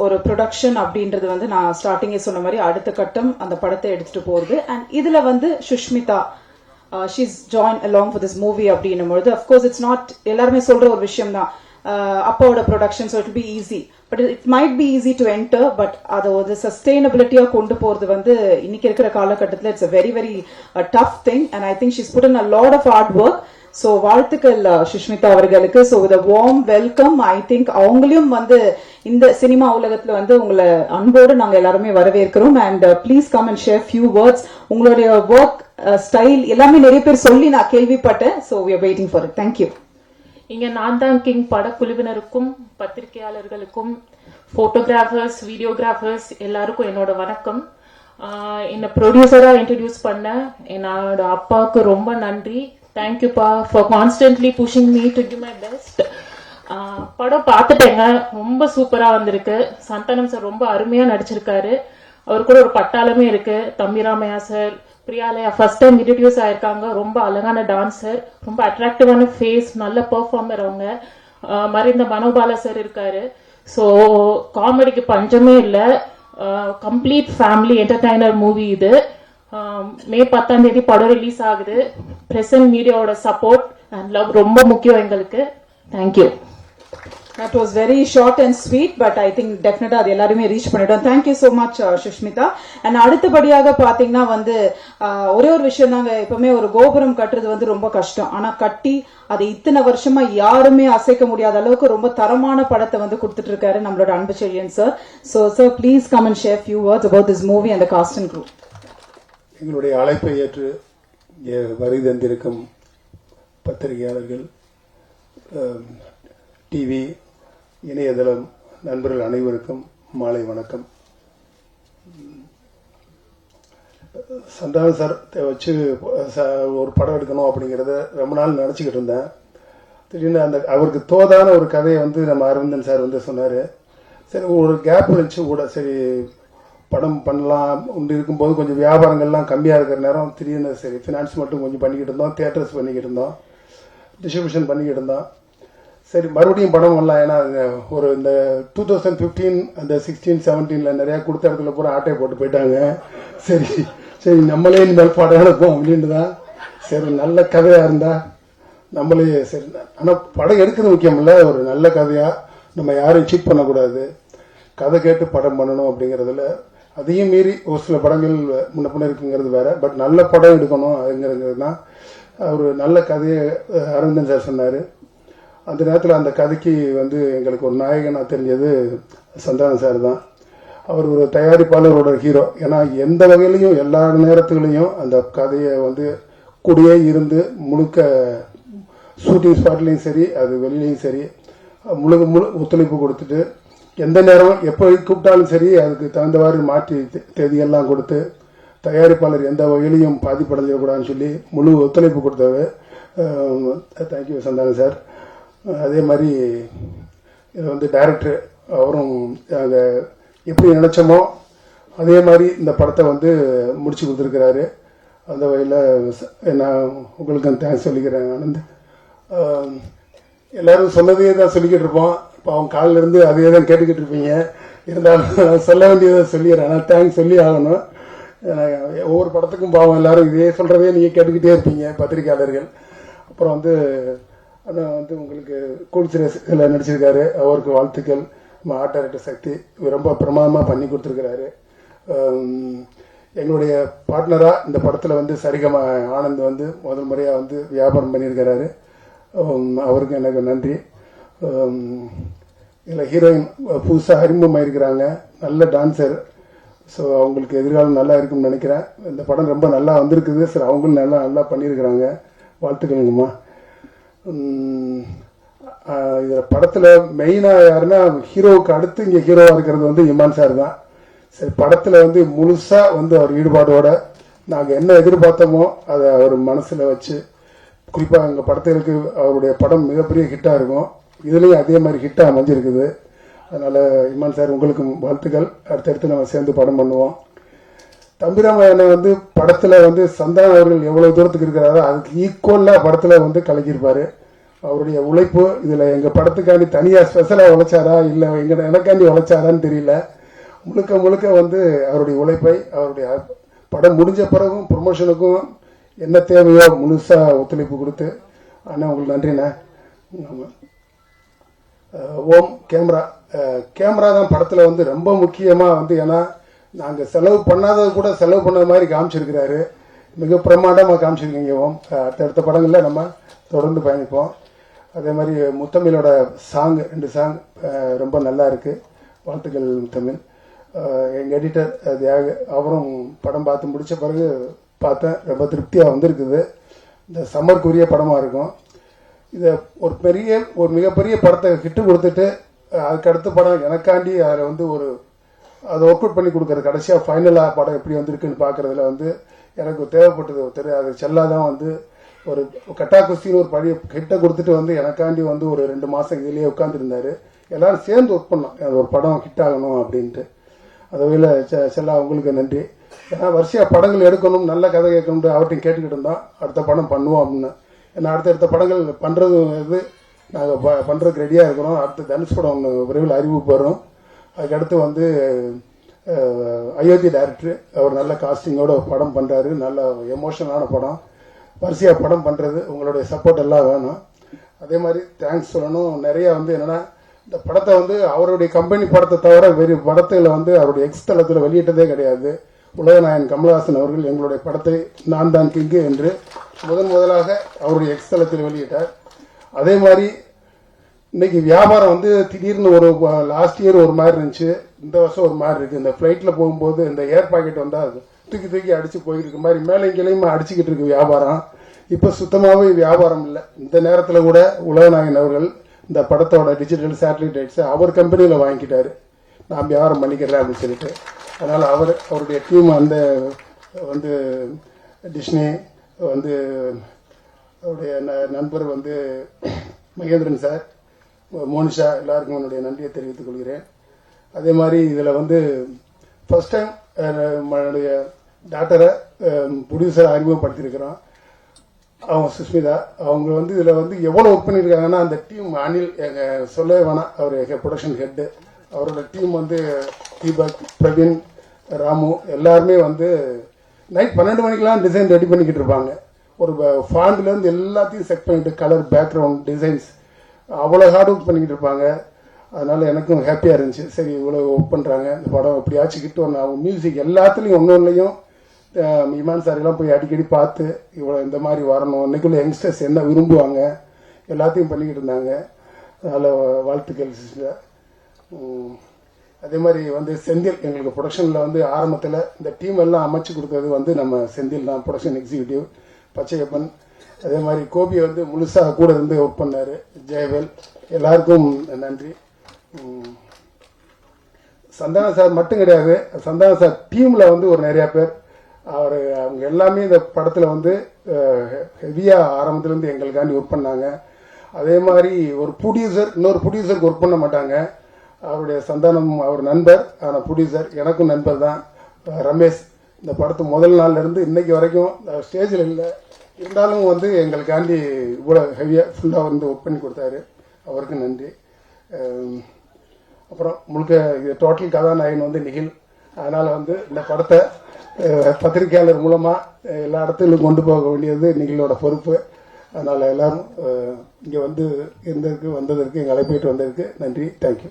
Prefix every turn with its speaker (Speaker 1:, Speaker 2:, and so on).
Speaker 1: ஒரு ப்ரொடக்ஷன் அப்படின்றது வந்து நான் ஸ்டார்டிங்கே சொன்ன மாதிரி அடுத்த கட்டம் அந்த படத்தை எடுத்துட்டு போகிறது அண்ட் இதில் வந்து Sushmita she's join along for this movie அப்படின்னும் பொழுது அஃப்கோர்ஸ் இட்ஸ் நாட் எல்லாருமே சொல்கிற ஒரு விஷயம் தான் uh, அப்பாவோட production so it be easy but it might be easy to enter but அதை ஒரு சஸ்டைனபிலிட்டியா கொண்டு போகிறது வந்து இன்னைக்கு இருக்கிற காலகட்டத்தில் it's a very very tough thing and I think she's put in a lot of hard work so வாழ்த்துக்கள் சுஷ்மிதா அவர்களுக்கு. So with warm welcome I think அவங்களையும் வந்து இந்த சினிமா உலகத்துல வந்து உங்களை அன்போடு நாங்க எல்லாருமே வரவேற்கிறோம். And please come and share few words உங்களுடைய ஒர்க் ஸ்டைல் எல்லாமே நிறைய பேர் சொல்லி நான் கேள்விப்பட்டேன். So we are waiting for it thank you
Speaker 2: இங்க நான் தான் கிங் படக்குழுவினருக்கும் பத்திரிகையாளர்களுக்கும் ஃபோட்டோகிராஃபர்ஸ் வீடியோகிராஃபர்ஸ் எல்லாருக்கும் என்னோட வணக்கம். என்னை ப்ரொடியூசரா இன்ட்ரடியூஸ் பண்ண என்னோட அப்பாவுக்கு ரொம்ப நன்றி. தேங்க்யூப்பா for constantly pushing me to give my best படம் பார்த்துட்டேங்க. ரொம்ப சூப்பராக வந்திருக்கு. சந்தானம் சார் ரொம்ப அருமையாக நடிச்சிருக்காரு. அவர் கூட ஒரு பட்டாளமே இருக்கு. Thambiramaiah sir Priyalaya. First time introduce ஆயிருக்காங்க. ரொம்ப அழகான டான்ஸர் ரொம்ப அட்ராக்டிவான ஃபேஸ் நல்ல பெர்ஃபார்மர் அவங்க. மறைந்த மனோபால சார் இருக்காரு. ஸோ காமெடிக்கு பஞ்சமே இல்லை. கம்ப்ளீட் ஃபேமிலி என்டர்டைனர் மூவி இது. மே பத்தாம் தேதி படம் ரிலீஸ் ஆகுது. பிரசன்ட் மீடியாவோட சப்போர்ட் அண்ட் லவ் ரொம்ப முக்கியம் எங்களுக்கு. Thank you
Speaker 1: that was very short and sweet but I think டெஃபினட்டா அது எல்லாருமே ரீச் பண்ணிட்டோம். Thank you so much Sushmita and அடுத்தபடியாக பாத்தீங்கன்னா வந்து ஒரே ஒரு விஷயம் தாங்க. எப்பவுமே ஒரு கோபுரம் கட்டுறது வந்து ரொம்ப கஷ்டம். ஆனா கட்டி அதை இத்தனை வருஷமா யாருமே அசைக்க முடியாத அளவுக்கு ரொம்ப தரமான படத்தை வந்து கொடுத்துட்டு இருக்காரு நம்மளோட Anbu Chezhiyan sir so sir please come and share few words about this movie அந்த காஸ்ட் அண்ட் குரூப்
Speaker 3: எங்களுடைய அழைப்பை ஏற்று வருகை தந்திருக்கும் பத்திரிகையாளர்கள் டிவி இணையதளம் நண்பர்கள் அனைவருக்கும் மாலை வணக்கம். சந்தான சந்தானம் சார் வச்சு ஒரு படம் எடுக்கணும் அப்படிங்கிறத ரொம்ப நாள் நினச்சிக்கிட்டு இருந்தேன். திடீர்னு அந்த அவருக்கு தோதான ஒரு கதையை வந்து நம்ம அரவிந்தன் சார் வந்து சொன்னார். சரி ஒரு கேப் இருந்துச்சு கூட சரி படம் பண்ணலாம் உண்டு இருக்கும்போது கொஞ்சம் வியாபாரங்கள்லாம் கம்மியாக இருக்கிற நேரம் திடீர்னு சரி ஃபினான்ஸ் மட்டும் கொஞ்சம் பண்ணிக்கிட்டு இருந்தோம் தேட்டர்ஸ் பண்ணிக்கிட்டு இருந்தோம் டிஸ்ட்ரிபியூஷன் பண்ணிக்கிட்டு இருந்தோம். சரி மறுபடியும் படம் பண்ணலாம். ஏன்னா ஒரு இந்த டூ தௌசண்ட் ஃபிஃப்டீன் அந்த சிக்ஸ்டீன் செவன்டீனில் நிறையா கொடுத்த இடத்துல பூரா ஆட்டையை போட்டு போயிட்டாங்க. சரி சரி நம்மளே இனிமேல் படம் எடுப்போம் அப்படின்ட்டு தான் சரி நல்ல கதையாக இருந்தால் நம்மளே சரி ஆனால் படம் எடுக்கிறது முக்கியம் இல்லை ஒரு நல்ல கதையாக நம்ம யாரையும் சீட் பண்ணக்கூடாது. கதை கேட்டு படம் பண்ணணும் அப்படிங்கிறதுல அதையும் மீறி ஒரு சில படங்கள் முன்ன பின்ன இருக்குங்கிறது வேற. பட் நல்ல படம் எடுக்கணும் அதுங்கிறது தான் ஒரு நல்ல கதையை அரவிந்தன் சார் சொன்னார். அந்த நேரத்தில் அந்த கதைக்கு வந்து எங்களுக்கு ஒரு நாயகனாக தெரிஞ்சது சந்தானம் சார் தான். அவர் ஒரு தயாரிப்பாளரோட ஹீரோ ஏன்னா எந்த வகையிலையும் எல்லா நேரத்துலையும் அந்த கதையை வந்து கூடயே இருந்து முழுக்க ஷூட்டிங் ஸ்பாட்லேயும் சரி அது வெளியிலையும் சரி முழு முழு ஒத்துழைப்பு கொடுத்துட்டு எந்த நேரம் எப்போ கூப்பிட்டாலும் சரி அதுக்கு தகுந்தவாறு மாற்றி தேதியெல்லாம் கொடுத்து தயாரிப்பாளர் எந்த வகையிலையும் பாதிப்படைஞ்சிடக்கூடாதுன்னு சொல்லி முழு ஒத்துழைப்பு கொடுத்தவர் தேங்க்யூ சந்தானம் சார். அதே மாதிரி இது வந்து டைரக்டர் அவரும் நாங்கள் எப்படி நினச்சோமோ அதே மாதிரி இந்த படத்தை வந்து முடிச்சு கொடுத்துருக்கிறாரு. அந்த வகையில் நான் உங்களுக்கு தேங்க்ஸ் சொல்லிக்கிறேன் ஆனந்த். எல்லாரும் சொன்னதையே தான் சொல்லிக்கிட்டு இருப்போம். இப்போ அவன் காலிலிருந்து அதே தான் கேட்டுக்கிட்டு இருப்பீங்க. இருந்தாலும் சொல்ல வேண்டியதை சொல்லிடுறேன். ஆனால் தேங்க்ஸ் சொல்லி ஆகணும். ஒவ்வொரு படத்துக்கும் பாவம். எல்லாரும் இதே சொல்கிறதே நீங்கள் கேட்டுக்கிட்டே இருப்பீங்க பத்திரிக்கையாளர்கள் அப்புறம் வந்து அதான் வந்து உங்களுக்கு கூல்சிரஸில் நடிச்சிருக்காரு. அவருக்கு வாழ்த்துக்கள். நம்ம ஆர்ட் டைரக்டர் சக்தி இவர் ரொம்ப பிரமாதமாக பண்ணி கொடுத்துருக்கிறாரு. எங்களுடைய பார்ட்னராக இந்த படத்தில் வந்து சரிகம ஆனந்த் வந்து முதல் முறையாக வந்து வியாபாரம் பண்ணியிருக்கிறாரு. அவருக்கு எனக்கு நன்றி. இதில் ஹீரோயின் புதுசாக அறிமுகமாயிருக்கிறாங்க. நல்ல டான்ஸர் ஸோ அவங்களுக்கு எதிர்காலம் நல்லா இருக்கும்னு நினைக்கிறேன். இந்த படம் ரொம்ப நல்லா வந்திருக்குது. சரி அவங்களும் நல்லா நல்லா பண்ணியிருக்கிறாங்க. வாழ்த்துக்கணுங்கம்மா இதில் படத்தில் மெயினாக யாருன்னா ஹீரோவுக்கு அடுத்து இங்கே ஹீரோவாக இருக்கிறது வந்து இமான் சார் தான். சரி படத்தில் வந்து முழுசாக வந்து அவர் ஈடுபாடோட நாங்கள் என்ன எதிர்பார்த்தோமோ அதை அவர் மனசில் வச்சு குறிப்பாக எங்கள் படத்திற்கு அவருடைய படம் மிகப்பெரிய ஹிட்டாக இருக்கும். இதுலேயும் அதே மாதிரி ஹிட்டாக அமைஞ்சிருக்குது. அதனால் இமான் சார் உங்களுக்கு வாழ்த்துக்கள். அடுத்தடுத்து நம்ம சேர்ந்து படம் பண்ணுவோம். தம்பிராமையான வந்து படத்தில் வந்து சந்தானம் அவர்கள் எவ்வளோ தூரத்துக்கு இருக்கிறாரோ அதுக்கு ஈக்குவலாக படத்தில் வந்து கலக்கியிருப்பாரு. அவருடைய உழைப்பு இதில் எங்கள் படத்துக்காண்டி தனியாக ஸ்பெஷலாக உழைச்சாரா இல்லை எங்கள் எனக்காண்டி உழைச்சாரான்னு தெரியல. முழுக்க முழுக்க வந்து அவருடைய உழைப்பை அவருடைய படம் முடிஞ்ச பிறகும் ப்ரொமோஷனுக்கும் என்ன தேவையோ முழுசாக ஒத்துழைப்பு கொடுத்து அண்ணா உங்களுக்கு நன்றிண்ணா. ஆமாம் ஓம் கேமரா. கேமரா தான் படத்தில் வந்து ரொம்ப முக்கியமாக வந்து ஏன்னா நாங்கள் செலவு பண்ணாதது கூட செலவு பண்ண மாதிரி காமிச்சிருக்கிறாரு. மிக பிரமாண்டமாக காமிச்சிருக்கீங்க ஓம். அடுத்தடுத்த படங்களில் நம்ம தொடர்ந்து பயணிப்போம். அதே மாதிரி முத்தமிழோட சாங் ரெண்டு சாங் ரொம்ப நல்லா இருக்கு. வாழ்த்துக்கள் முத்தமிழ். எங்கள் எடிட்டர் தியாக அவரும் படம் பார்த்து முடித்த பிறகு பார்த்தேன். ரொம்ப திருப்தியாக வந்திருக்குது. இந்த சம்மருக்குரிய படமாக இருக்கும். இதை ஒரு பெரிய ஒரு மிகப்பெரிய படத்தை ஹிட்டு கொடுத்துட்டு அதுக்கடுத்த அதுக்கு அடுத்த படம் எனக்காண்டி அதில் வந்து ஒரு அதை ஒர்க் அவுட் பண்ணி கொடுக்குறது கடைசியாக ஃபைனலாக படம் எப்படி வந்திருக்குன்னு பார்க்குறதுல வந்து எனக்கு தேவைப்பட்டது ஒருத்தர் அது செல்லா தான் வந்து ஒரு கட்டா குஸ்தின்னு ஒரு பழைய ஹிட்டை கொடுத்துட்டு வந்து எனக்காண்டி வந்து ஒரு ரெண்டு மாதம் இதுலேயே உட்காந்துருந்தாரு எல்லாரும் சேர்ந்து ஒர்க் பண்ணோம். ஒரு படம் ஹிட் ஆகணும் அப்படின்ட்டு. அந்த வகையில் செல்லா உங்களுக்கு நன்றி. ஏன்னா வரிசையாக படங்கள் எடுக்கணும் நல்ல கதை கேட்கணும்ட்டு அவர்கிட்ட கேட்டுக்கிட்டு இருந்தோம் அடுத்த படம் பண்ணுவோம் அப்படின்னு ஏன்னா அடுத்தடுத்த படங்கள் பண்ணுறது இது. நாங்கள் ப பண்ணுறதுக்கு ரெடியாக இருக்கிறோம். அடுத்து தனுஷ் படம் ஒன்று விரைவில் அறிவிப்பு வரும். அதுக்கடுத்து வந்து அயோத்தி டைரக்டர் அவர் நல்ல காஸ்டிங்கோட படம் பண்ணுறாரு நல்ல எமோஷனலான படம். வரிசையாக படம் பண்ணுறது உங்களுடைய சப்போர்ட் எல்லாம் வேணும். அதே மாதிரி தேங்க்ஸ் சொல்லணும். நிறையா வந்து என்னன்னா இந்த படத்தை வந்து அவருடைய கம்பெனி படத்தை தவிர வேறு படத்தில் வந்து அவருடைய எக்ஸ் தளத்தில் வெளியிட்டதே கிடையாது. உலகநாயன் கமலஹாசன் அவர்கள் எங்களுடைய படத்தை நான் தான் கிங்கு என்று முதன் முதலாக அவருடைய எக்ஸ்தலத்தில் வெளியிட்டார். அதே மாதிரி இன்னைக்கு வியாபாரம் வந்து திடீர்னு ஒரு லாஸ்ட் இயர் ஒரு மாதிரி இருந்துச்சு. இந்த வருஷம் ஒரு மாதிரி இருக்கு. இந்த ஃப்ளைட்டில் போகும்போது இந்த ஏர் பாக்கெட் வந்தால் அது தூக்கி தூக்கி அடிச்சு போயிருக்க. மாதிரி மேலே இங்கேயுமே அடிச்சுக்கிட்டு இருக்கு வியாபாரம். இப்போ சுத்தமாகவே வியாபாரம் இல்லை. இந்த நேரத்தில் கூட உலகநாயகன் அவர்கள் இந்த படத்தோட டிஜிட்டல் சேட்டலைட் ரைட்ஸை அவர் கம்பெனியில் வாங்கிக்கிட்டாரு. நான் வியாபாரம் பண்ணிக்கிறேன் அப்படின்னு சொல்லிட்டு. அதனால் அவர் அவருடைய டீம் அந்த வந்து டிஸ்னி வந்து அவருடைய ந- நண்பர் வந்து மகேந்திரன் சார் மோனிஷா எல்லாருக்கும் என்னுடைய நன்றியை தெரிவித்துக் கொள்கிறேன். அதே மாதிரி இதில் வந்து ஃபர்ஸ்ட் டைம் என்னுடைய டாக்டரை ப்ரொடியூசரை அறிமுகப்படுத்தியிருக்கிறோம். அவங்க சுஷ்மிதா அவங்க வந்து இதில் வந்து எவ்வளோ ஒர்க் பண்ணியிருக்காங்கன்னா அந்த டீம் அனில் எங்கள் சொல்லவே வேணாம். அவர் எங்கள் ப்ரொடக்ஷன் ஹெட்டு அவரோட டீம் வந்து தீபக் பிரவீன் ராமு எல்லாருமே வந்து நைட் பன்னெண்டு மணிக்கெல்லாம் டிசைன் ரெடி பண்ணிக்கிட்டு இருப்பாங்க. ஒரு ஃபாண்ட்லேருந்து எல்லாத்தையும் செட் பண்ணிட்டு கலர் பேக்ரவுண்ட் டிசைன்ஸ் அவ்வளோ ஹார்ட் ஒர்க் பண்ணிக்கிட்டு இருப்பாங்க. அதனால் எனக்கும் ஹாப்பியாக இருந்துச்சு. சரி இவ்வளோ ஒர்க் பண்ணுறாங்க இந்த படம் எப்படியாச்சும் கிட்ட ஒன்று ஆகும் மியூசிக் எல்லாத்துலேயும் ஒன்று ஒன்றுலையும் இமான் சாரெல்லாம் போய் அடிக்கடி பார்த்து இவ்வளோ இந்த மாதிரி வரணும். இன்னைக்குள்ள யங்ஸ்டர்ஸ் என்ன விரும்புவாங்க? எல்லாத்தையும் பண்ணிக்கிட்டு இருந்தாங்க. அதனால் வாழ்த்துக்கள் சிஸ்டர் அதே மாதிரி வந்து செந்தில் எங்களுக்கு ப்ரொடக்ஷனில் வந்து ஆரம்பத்தில் இந்த டீம் எல்லாம் அமைச்சு கொடுத்தது வந்து நம்ம செந்தில் தான் ப்ரொடக்ஷன் எக்ஸிக்யூட்டிவ் பச்சையப்பன். அதே மாதிரி கோபி வந்து முழுசாக கூட இருந்து ஒர்க் பண்ணார் ஜெயவேல். எல்லாருக்கும் நன்றி. சந்தான சார் மட்டும் கிடையாது சந்தான சார் டீமில் வந்து ஒரு நிறையா பேர். அவர் அவங்க எல்லாமே இந்த படத்தில் வந்து ஹெவியாக ஆரம்பத்துலேருந்து எங்களுக்காண்டி ஒர்க் பண்ணாங்க. அதே மாதிரி ஒரு ப்ரொடியூசர் இன்னொரு ப்ரொடியூசருக்கு ஒர்க் பண்ண மாட்டாங்க. அவருடைய சந்தானம் அவர் நண்பர் ஆனால் ப்ரொடியூசர் எனக்கும் நண்பர் தான். ரமேஷ் இந்த படத்து முதல் நாள்ல இருந்து இன்னைக்கு வரைக்கும் ஸ்டேஜில் இல்லை. இருந்தாலும் வந்து எங்களுக்காண்டி இவ்வளோ ஹெவியாக ஃபுல்லாக வந்து ஒர்க் பண்ணி கொடுத்தாரு. அவருக்கு நன்றி. அப்புறம் முழுக்க இது டோட்டல் கதாநாயகன் வந்து நிகில். அதனால் வந்து இந்த படத்தை பத்திரிகையாளர் மூலமாக எல்லா இடத்துலையும் கொண்டு போக வேண்டியது நிகிலோட பொறுப்பு. அதனால் எல்லாரும் இங்கே வந்து இருந்ததுக்கு வந்ததற்கு எங்கள் அழைப்பிட்டு வந்ததுக்கு நன்றி. தேங்க்யூ